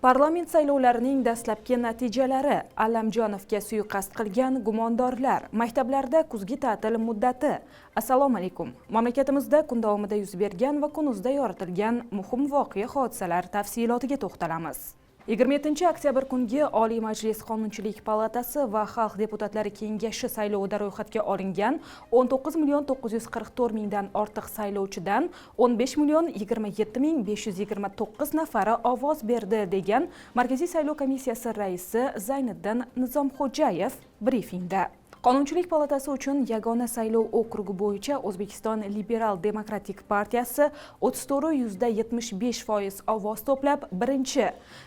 parlament saylovlarining dastlabki natijalari allamjonovga suiqasd qilgan gumondorlar. Maktablarda kuzgi ta'til muddati. Assalomu alaykum. Mamlakatimizda kun davomida yuz bergan va kunuzda yoritilgan muhim voqea hodisalar tafsilotiga to'xtalamiz. 27 oktyabr kungi Oliy Majlis Qonunchilik palatasi va Xalq deputatlari kengashi saylovida ro'yxatga olingan 19 million 944 mingdan ortiq saylovchidan 15 million 27 ming 529 nafari ovoz berdi degan Markaziy saylov komissiyasi raisi Zayniddin Nizomxo'jayev brifingda. Qonunchilik palatasi uchun yagona saylov okrugi bo'yicha O'zbekiston Liberal Demokratik partiyasi 34.75 foiz ovoz to'plab birinchi,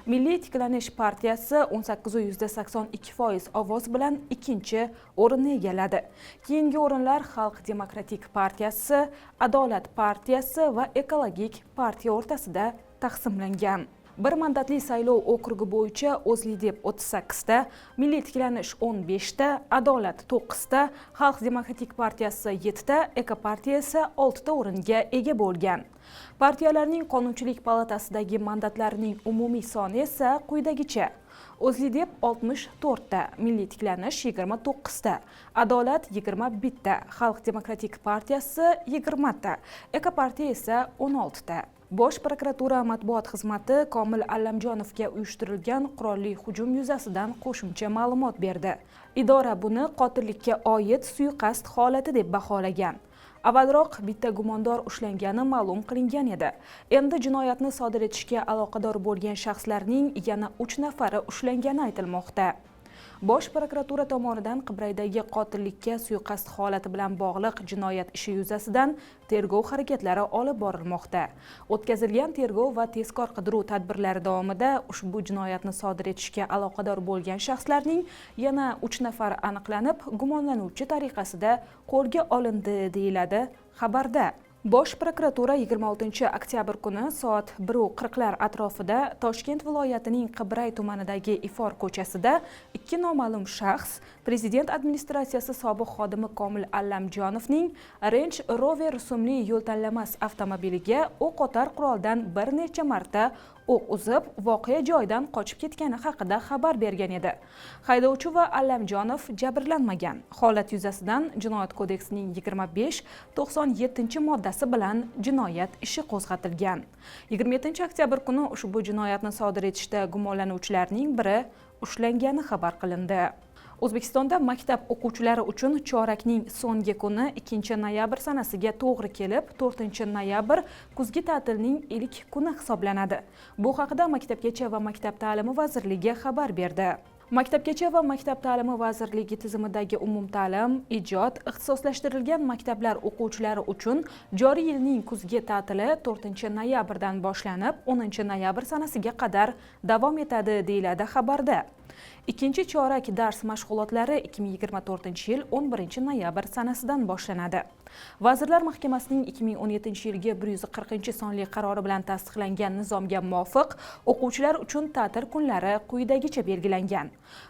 Milliy tiklanish partiyasi 18.82 foiz ovoz bilan ikkinchi o'rinni egalladi. Keyingi o'rinlar Xalq Demokratik partiyasi, Adolat partiyasi va Ekologik partiya o'rtasida taqsimlangan. Bir mandatli saylov okrugi bo'yicha o'zlidep 38 ta milliy tiklanish 15 ta adolat 9 ta xalq demokratik partiyasi 7 ta ekopartiya esa 6 ta o'ringa ega bo'lgan. Partiyalarning qonunchilik palatasidagi mandatlarining umumiy soni esa quyidagicha o'zlidep 64 ta milliy tiklanish 29 ta adolat 21 ta xalq demokratik partiyasi 20 ta ekopartiya esa 16 ta bosh prokuratura matbuot xizmati komil allamjonovga uyushtirilgan qurolli hujum yuzasidan qo'shimcha ma'lumot berdi. Idora buni qotillikka oid suiqasd holati deb baholagan. Avvalroq bitta gumondor ushlangani ma'lum qilingan edi. Endi jinoyatni sodir etishga aloqador bo'lgan shaxslarning yana uch nafari ushlangani aytilmoqda. Bosh prokuratura tomonidan qibraydagi qotillikka suiqasd holati bilan bog'liq jinoyat ishi yuzasidan tergov harakatlari olib borilmoqda. O'tkazilgan tergov va tezkor qidiruv tadbirlari davomida ushbu jinoyatni sodir etishga aloqador bo'lgan shaxslarning yana uch nafari aniqlanib gumonlanuvchi tariqasida qo'lga olindi deyiladi xabarda. Bosh prokuratura 26 oktyabr kuni soat 1:40lar atrofida toshkent viloyatining qibray tumanidagi ifor ko'chasida ikki noma'lum shaxs prezident administratsiyasi sobiq xodimi komil allamjonovning range rover rusumli yo'l tanlamas avtomobiliga o'q otar quroldan bir necha marta o'q uzib voqea joyidan qochib ketgani haqida xabar bergan edi. Haydovchi va allamjonov jabrlanmagan. Holat yuzasidan jinoyat kodeksining 25 97 moddasi bilan jinoyat ishi qo'zg'atilgan. 27 oktyabr kuni ushbu jinoyatni sodir etishda gumonlanuvchilarning biri ushlangani xabar qilindi. O'zbekistonda maktab o'quvchilari uchun chorakning so'nggi kuni 2 noyabr sanasiga to'g'ri kelib 4 noyabr kuzgi ta'tilning ilk kuni hisoblanadi. Bu haqida maktabgacha va maktab ta'limi vazirligi xabar berdi. Maktabgacha va maktab ta'limi vazirligi tizimidagi umumta'lim ijod ixtisoslashtirilgan maktablar o'quvchilari uchun joriy yilning kuzgi ta'tili 4 noyabrdan boshlanib 10 noyabr sanasiga qadar davom etadi deyiladi xabarda. Ikkinchi chorak dars mashg'ulotlari 2024 yil 11 noyabr sanasidan boshlanadi. Vazirlar mahkamasining 2017 yilgi 140 sonli qarori bilan tasdiqlangan nizomga muvofiq o'quvchilar uchun ta'til kunlari quyidagicha belgilangan.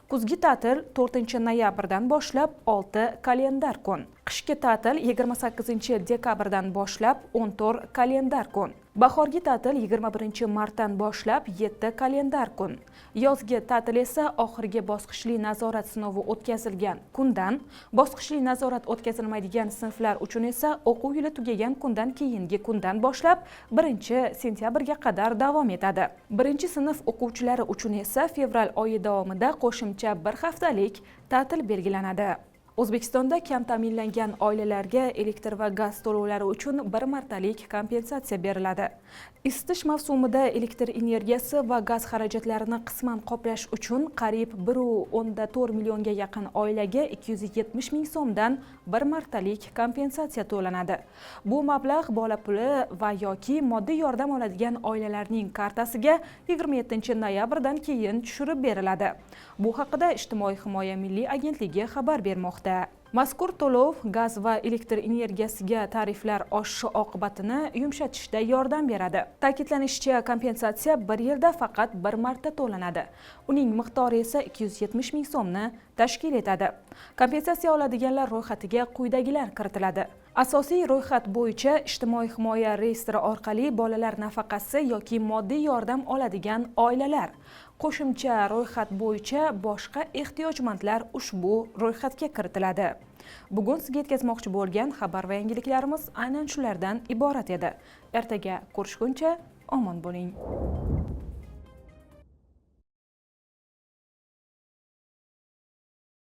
Kuzgi ta'til 4 noyabrdan boshlab 6 kalendar kun. Qishki ta'til 28 dekabrdan boshlab 14 kalendar kun. Bahorgi ta'til 21 martdan boshlab 7 kalendar kun. Yozgi ta'til esa oxirgi bosqichli nazorat sinovi o'tkazilgan kundan bosqichli nazorat o'tkazilmaydigan sinflar uchun esa o'quv yili tugagan kundan keyingi kundan boshlab 1 sentyabrga qadar davom etadi. Birinchi sinf o'quvchilari uchun esa fevral oyi davomida qo'shimcha bir haftalik ta'til belgilanadi. O'zbekistonda kam ta'minlangan oilalarga elektr va gaz to'lovlari uchun bir martalik kompensatsiya beriladi. Isitish mavsumida elektr energiyasi va gaz xarajatlarini qisman qoplash uchun qariyb bir o'nda to'rt millionga yaqin oilaga ikki yuz yetmish ming so'mdan bir martalik kompensatsiya to'lanadi. Bu mablag' bola puli va yoki moddiy yordam oladigan oilalarning kartasiga yigirma yettinchi noyabrdan keyin tushirib beriladi. Bu haqida ijtimoiy himoya milliy agentligi xabar bermoqda. Mazkur to'lov gaz va elektr energiyasiga tariflar oshishi oqibatini yumshatishda yordam beradi. Ta'kidlanishicha kompensatsiya bir yilda faqat bir marta to'lanadi. Uning miqdori esa 270 ming so'mni tashkil etadi. Kompensatsiya oladiganlar ro'yxatiga quyidagilar kiritiladi. Asosiy ro'yxat bo'yicha ijtimoiy himoya reyestri orqali bolalar nafaqasi yoki moddiy yordam oladigan oilalar. Qo'shimcha ro'yxat bo'yicha boshqa ehtiyojmandlar ushbu ro'yxatga kiritiladi. Bugun sizga yetkazmoqchi bo'lgan xabar va yangiliklarimiz aynan shulardan iborat edi. Ertaga ko'rishguncha omon bo'ling.